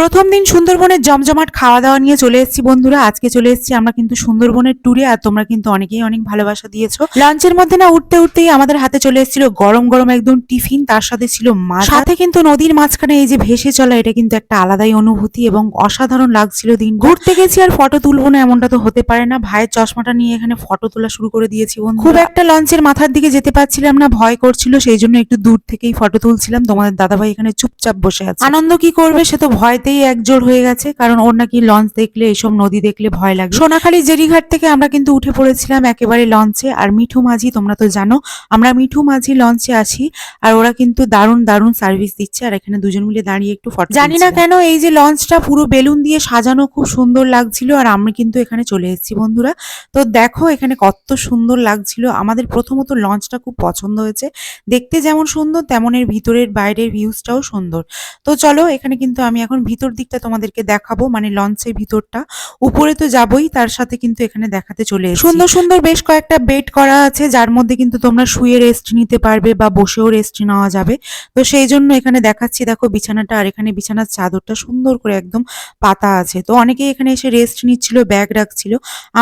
প্রথম দিন সুন্দরবনের জমজমাট খাওয়া দাওয়া নিয়ে চলে এসেছি বন্ধুরা। আজকে চলে এসেছি আমরা কিন্তু সুন্দরবনের ট্যুরে আর তোমরা কিন্তু অনেকেই অনেক ভালোবাসা দিয়েছ। লাঞ্চের মধ্যে না উঠতে উঠতেই আমাদের হাতে চলে এসেছিল গরম গরম একদম টিফিন তার সাথে ছিল মাছ। সাথে কিন্তু নদীর মাঝখানে এই যে ভেসে চলা, এটা কিন্তু একটা আলাদাই অনুভূতি এবং অসাধারণ লাগছিল দিন ঘুরতে গেছি আর ফটো তুলবো না এমনটা তো হতে পারে না। ভাইয়ের চশমাটা নিয়ে এখানে ফটো তোলা শুরু করে দিয়েছি বন্ধু খুব একটা লঞ্চের মাথার দিকে যেতে পারছিলাম না, ভয় করছিল, সেই জন্য একটু দূর থেকেই ফটো তুলছিলাম। তোমাদের দাদাভাই এখানে চুপচাপ বসে আছে। আনন্দ কি করবে সে তো ভয়তেই একজোর হয়ে গেছে কারণ ওর নাকি লঞ্চ দেখলে এসব নদী দেখলে ভয় লাগে। সোনাখালী জেরিঘাট থেকে আমরা কিন্তু উঠে পড়েছিলাম একেবারে লঞ্চে। আর মিঠু মাঝি তোমরা তো জানো আমরা মিঠু মাঝি লঞ্চে আছি আর ওরা কিন্তু দারুণ দারুণ সার্ভিস দিচ্ছে আর এখানে দুজন মিলে দাঁড়িয়ে একটু ফটো জানি না কেন এই যে লঞ্চটা পুরো বেলুন দিয়ে সাজানো খুব সুন্দর লাগছিল আর আমরা কিন্তু এখানে চলে এসেছি বন্ধুরা। তো দেখো এখানে কত সুন্দর লাগছিল আমাদের প্রথমত লঞ্চটা খুব পছন্দ হয়েছে। দেখতে যেমন সুন্দর তেমন এর ভিতরের বাইরের ভিউজটাও সুন্দর। তো চলো এখানে কিন্তু আমি এখন ভিতর দিকটা তোমাদেরকে দেখাবো মানে লঞ্চের ভিতরটা। উপরে তো যাবই, তার সাথে কিন্তু এখানে দেখাতে চলে সুন্দর সুন্দর বেশ কয়েকটা বেড করা আছে, যার মধ্যে কিন্তু তোমরা শুয়ে রেস্ট নিতে পারবে বা বসেও রেস্ট নেওয়া যাবে। তো সেই জন্য এখানে দেখাচ্ছি, দেখো বিছানাটা আর এখানে বিছানার চাদরটা সুন্দর করে একদম পাতা আছে। তো অনেকেই এখানে এসে রেস্ট নিচ্ছিল ব্যাগ রাখছিল।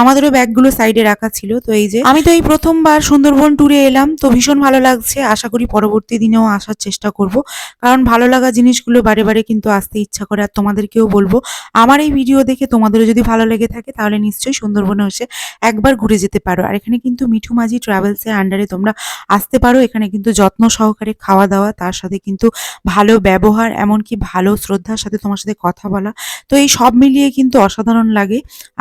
আমাদেরও ব্যাগগুলো সাইডে রাখা ছিল। তো এই যে আমি তো এই প্রথমবার সুন্দরবন ট্যুরে এলাম, তো ভীষণ ভালো লাগছে। আশা করি পরবর্তী দিনেও আসার চেষ্টা করব। কারণ ভালো লাগা জিনিসগুলো বারে বারে কিন্তু আসতে ইচ্ছা করে আর তোমাদেরকেও বলব, আমার এই ভিডিও দেখে তোমাদেরও যদি ভালো লেগে থাকে, তাহলে নিশ্চয়ই সুন্দরবনে এসে একবার ঘুরে যেতে পারো। আর এখানে কিন্তু মিঠু মাঝি ট্রাভেলসের আন্ডারে তোমরা আসতে পারো। এখানে কিন্তু যত্ন সহকারে খাওয়া দাওয়া তার সাথে কিন্তু ভালো ব্যবহার, এমনকি ভালো শ্রদ্ধার সাথে তোমার সাথে কথা বলা। তো এই সব মিলিয়ে কিন্তু অসাধারণ লাগে।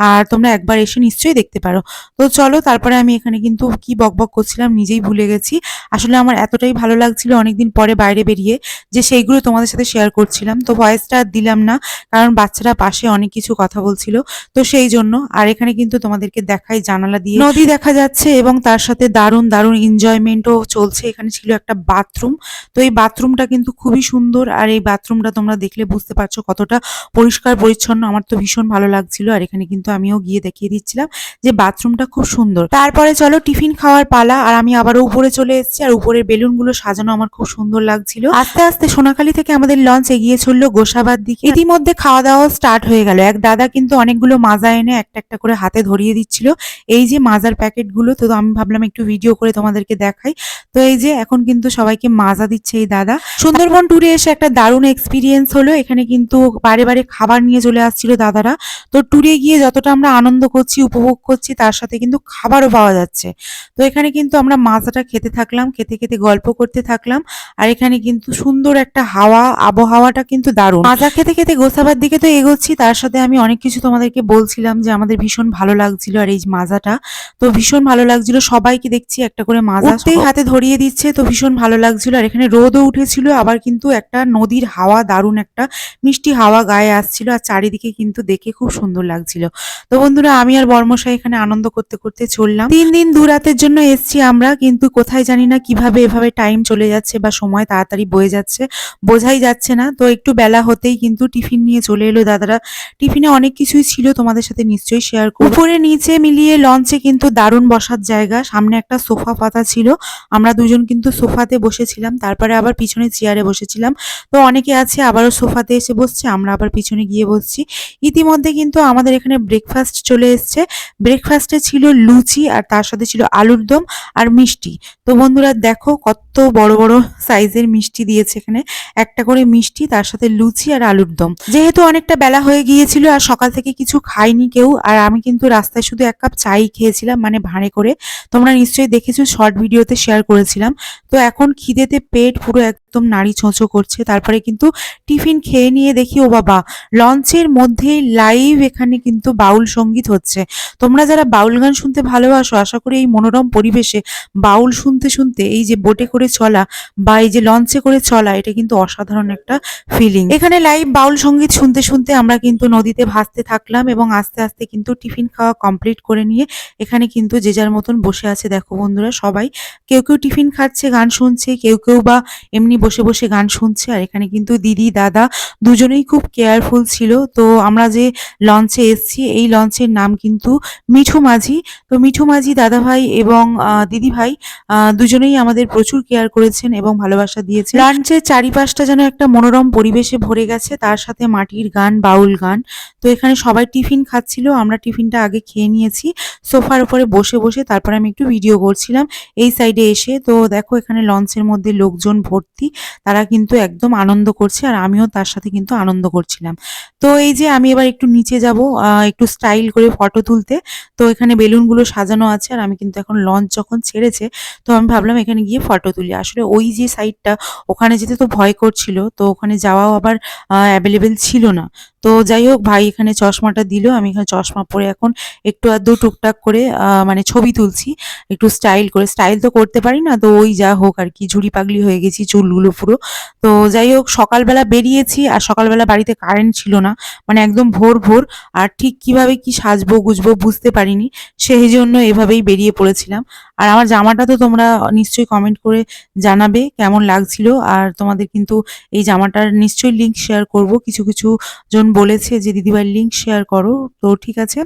আর তোমরা একবার এসে নিশ্চয়ই দেখতে পারো। তো চলো, তারপরে আমি এখানে কিন্তু কি বকবক করছিলাম নিজেই ভুলে গেছি। আসলে আমার এতটাই ভালো লাগছিল অনেকদিন পরে বাইরে বেরিয়ে যে সেইগুলো তোমাদের সাথে শেয়ার করছিলাম। তো ভয়েসটা আর দিলাম না, কারণ বাচ্চারা পাশে অনেক কিছু কথা বলছিল। তো সেই জন্য আর এখানে কিন্তু তোমাদেরকে দেখাই জানালা দিয়ে। নদী দেখা যাচ্ছে এবং তার সাথে দারুণ দারুণ এনজয়মেন্টও চলছে। এখানে ছিল একটা বাথরুম তো এই বাথরুমটা কিন্তু খুবই সুন্দর আর এই বাথরুমটা তোমরা দেখলে বুঝতে পারছ কতটা পরিষ্কার, পরিচ্ছন্ন। আমার তো ভীষণ ভালো লাগছিল আর এখানে কিন্তু আমিও গিয়ে দেখিয়ে দিচ্ছিলাম যে বাথরুমটা খুব সুন্দর। তারপরে চলো টিফিন খাওয়ার পালা আর আমি আবারও উপরে চলে এসেছি আর উপরের বেলুনগুলো সাজানো আমার খুব সুন্দর লাগছিল। আস্তে আস্তে সোনাখালী থেকে আমাদের লঞ্চ এগিয়ে চলল গোসাবার দিকে। ইতিমধ্যে খাওয়া দাওয়া স্টার্ট হয়ে গেল। এক দাদা কিন্তু অনেকগুলো মাজা এনে একটা একটা করে হাতে ধরিয়ে দিচ্ছিল। এই যে মাজার প্যাকেটগুলো তো আমি ভাবলাম একটু ভিডিও করে তোমাদেরকে দেখাই। তো এই যে এখন কিন্তু সবাইকে মাজা দিচ্ছে এই দাদা। সুন্দরবন ট্যুরে এসে একটা দারুণ এক্সপিরিয়েন্স হলো। এখানে কিন্তু বারে বারে খাবার নিয়ে চলে আসছিল দাদারা। তো ট্যুরে গিয়ে যতটা আমরা আনন্দ করছি, উপভোগ করছি, তার সাথে কিন্তু খাবারও পাওয়া যাচ্ছে। তো এখানে কিন্তু আমরা মাজাটা খেতে থাকলাম, খেতে খেতে গল্প করতে থাকলাম। আর এখানে কিন্তু সুন্দর একটা হাওয়া, আবহাওয়াটা কিন্তু দারুণ। মাজা খেতে খেতে খেতে গোসাবার দিকে তো এগোচ্ছি তার সাথে আমি অনেক কিছু তোমাদেরকে বলছিলাম যে আমাদের ভীষণ ভালো লাগছিল আর এই মাজাটা। তো ভীষণ ভালো লাগছিল সবাইকে দেখছি একটা করে মাজা হাতে ধরিয়ে দিচ্ছে তো ভীষণ ভালো লাগছিল। আর এখানে রোদও উঠেছিল আবার কিন্তু একটা নদীর হাওয়া দারুণ একটা মিষ্টি হাওয়া গায়ে আসছিল আর চারিদিকে কিন্তু দেখে খুব সুন্দর লাগছিল। তো বন্ধুরা আমি আর বর্মশাই এখানে আনন্দ করতে করতে চললাম। তিন দিন দু রাতের জন্য এসছি আমরা কিন্তু কোথায় জানি না কীভাবে এভাবে টাইম চলে যাচ্ছে বা সময় তাড়াতাড়ি বয়ে যাচ্ছে বোঝাই যাচ্ছে না। তো একটু বেলা হতেই কিন্তু টিফিন নিয়ে চলে এলো দাদারা। টিফিনে অনেক কিছুই ছিল, তোমাদের সাথে নিশ্চয়ই শেয়ার করব। উপরে নিচে মিলিয়ে লঞ্চে কিন্তু দারুণ বসার জায়গা, সামনে একটা সোফা পাতা ছিল। আমরা দুজন কিন্তু সোফাতে বসেছিলাম, তারপরে আবার পিছনে চেয়ারে বসেছিলাম। তো অনেকে আছে, আবারও সোফাতে এসে বসছে, আমরা আবার পিছনে গিয়ে বসছি। ইতিমধ্যে কিন্তু আমাদের এখানে ব্রেকফাস্ট চলে এসছে। ব্রেকফাস্টে ছিল লুচি, আর তার সাথে ছিল আলুর দম আর মিষ্টি। তো বন্ধুরা, দেখো কত বড় বড় সাইজের মিষ্টি দিয়েছে এখানে। একটা করে মিষ্টি, তার সাথে লুচি আর আলুর দম। যেহেতু অনেকটা বেলা হয়ে গিয়েছিল আর সকাল থেকে কিছু খাইনি কেউ, আর আমি কিন্তু রাস্তায় শুধু এক কাপ চাই খেয়েছিলাম মানে ভাঁড়ে করে। তোমরা নিশ্চয়ই দেখেছ শর্ট ভিডিওতে শেয়ার করেছিলাম। তো এখন খিদেতে পেট পুরো একদম নাড়ি চোঁচো করছে। তারপরে কিন্তু টিফিন খেয়ে নিয়ে দেখি, ও বাবা, লঞ্চের মধ্যেই লাইভ এখানে কিন্তু বাউল সংগীত হচ্ছে। তোমরা যারা বাউল গান শুনতে ভালোবাসো, আশা করি এই মনোরম পরিবেশে বাউল শুনতে শুনতে এই যে বোটে করে চলা বা এই যে লঞ্চে করে চলা, এটা কিন্তু অসাধারণ একটা ফিলিং এখানে লাইভ বাউল সংগীত শুনতে শুনতে আমরা কিন্তু নদীতে ভাসতে থাকলাম এবং আস্তে আস্তে কিন্তু টিফিন খাওয়া কমপ্লিট করে নিয়ে এখানে কিন্তু যে যার মতন বসে আছে। দেখো বন্ধুরা সবাই, কেউ কেউ টিফিন খাচ্ছে, গান শুনছে, কেউ কেউ বা এমনি বসে বসে গান শুনছে আর এখানে কিন্তু দিদি, দাদা দুজনেই খুব কেয়ারফুল ছিল। তো আমরা যে লঞ্চে এসেছি, এই লঞ্চের নাম কিন্তু মিঠু মাঝি। তো মিঠু মাঝি, দাদা ভাই এবং দিদি ভাই দুজনেই আমাদের প্রচুর কেয়ার করেছেন এবং ভালোবাসা দিয়েছেন। লঞ্চের চারিপাশটা যেন একটা মনোরম পরিবেশে ভরে গেছে, তার সাথে মাটির গান, বাউল গান। তো এখানে সবাই টিফিন খাচ্ছিল, আমরা টিফিনটা আগে খেয়ে নিয়েছি। সোফার উপরে বসে বসে তারপর আমি একটু ভিডিও করছিলাম, এই সাইডে এসে। তো দেখো এখানে লঞ্চের মধ্যে লোকজন ভর্তি তারা কিন্তু একদম আনন্দ করছে আর আমিও তার সাথে কিন্তু আনন্দ করছিলাম। তো এই যে আমি এবার একটু নিচে যাব একটু স্টাইল করে ফটো তুলতে। তো এখানে বেলুনগুলো সাজানো আছে আর আমি কিন্তু এখন লঞ্চ যখন ছেড়েছে, তো আমি ভাবলাম এখানে গিয়ে ফটো তুলি। আসলে ওই যে সাইডটা ওখানে যেতে তো ভয় করছিল, তো ওখানে যাওয়াও আবার অ্যাভেলেবেল ছিল না। তো যাই হোক ভাই এখানে চশমাটা দিল। আমি এখানে চশমা পরে এখন একটু আধটু টুকটাক করে মানে ছবি তুলছি। একটু স্টাইল করে, স্টাইল তো করতে পারি না, তো ওই যা হোক আর কি, ঝুড়ি পাগলি হয়ে গেছি, চুলগুলো পুরো। তো যাই হোক সকালবেলা বেরিয়েছি আর সকালবেলা বাড়িতে কারেন্ট ছিল না মানে একদম ভোর ভোর। আর ঠিক কীভাবে কি সাজবো, গুজবো বুঝতে পারিনি সেই জন্য এভাবেই বেরিয়ে পড়েছিলাম। আর আমার জামাটা তো তোমরা নিশ্চয়ই কমেন্ট করে জানাবে, কেমন লাগছিল। আর তোমাদের কিন্তু এই জামাটার নিশ্চয়ই লিঙ্ক শেয়ার করব। কিছু কিছু জন বলেছে যে দিদিভাই লিঙ্ক শেয়ার করো। তো ঠিক আছে।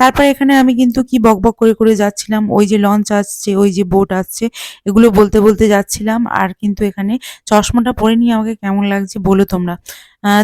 তারপরে এখানে আমি কিন্তু কি বকবক করে করে যাচ্ছিলাম, ওই যে লঞ্চ আসছে, ওই যে বোট আসছে, এগুলো বলতে বলতে যাচ্ছিলাম। আর কিন্তু এখানে চশমাটা পরে নিয়ে আমাকে কেমন লাগছে বলো তোমরা।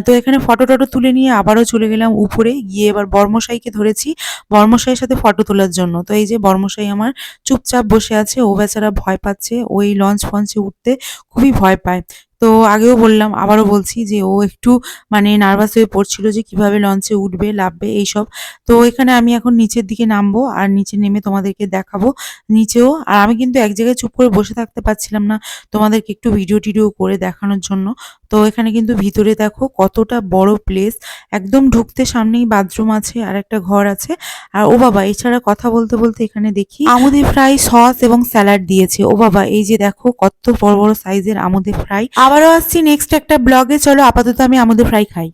তো এখানে ফটো টটো তুলে নিয়ে আবারও চলে গেলাম উপরে। গিয়ে এবার বর্মশাইকে ধরেছি বর্মশাইয়ের সাথে ফটো তোলার জন্য। তো এই যে বর্মশাই আমার চুপচাপ বসে আছে, ও বেচারা ভয় পাচ্ছে, ওই লঞ্চ ফঞ্চে উঠতে খুবই ভয় পায়। তো আগেও বললাম, আবারও বলছি যে ও একটু মানে নার্ভাস হয়ে পড়ছিল যে কীভাবে লঞ্চে উঠবে লাভবে এইসব। তো এখানে আমি এখন নিচের দিকে নামবো আর নিচে নেমে তোমাদেরকে দেখাবো নিচেও। আর আমি কিন্তু এক জায়গায় চুপ করে বসে থাকতে পারছিলাম না তোমাদেরকে একটু ভিডিও টিডিও করে দেখানোর জন্য। তো এখানে কিন্তু ভিতরে দেখো কতটা বড় প্লেস একদম ঢুকতে সামনেই বাথরুম আছে আর একটা ঘর আছে। আর ও বাবা, এছাড়া কথা বলতে বলতে এখানে দেখি আমুদি ফ্রাই সস এবং স্যালাড দিয়েছে। ও বাবা, এই যে দেখো কত বড় বড় সাইজের আমুদি ফ্রাই আবারও আসছি নেক্সট একটা ব্লগে চলো আপাতত আমি আমুদি ফ্রাই খাই।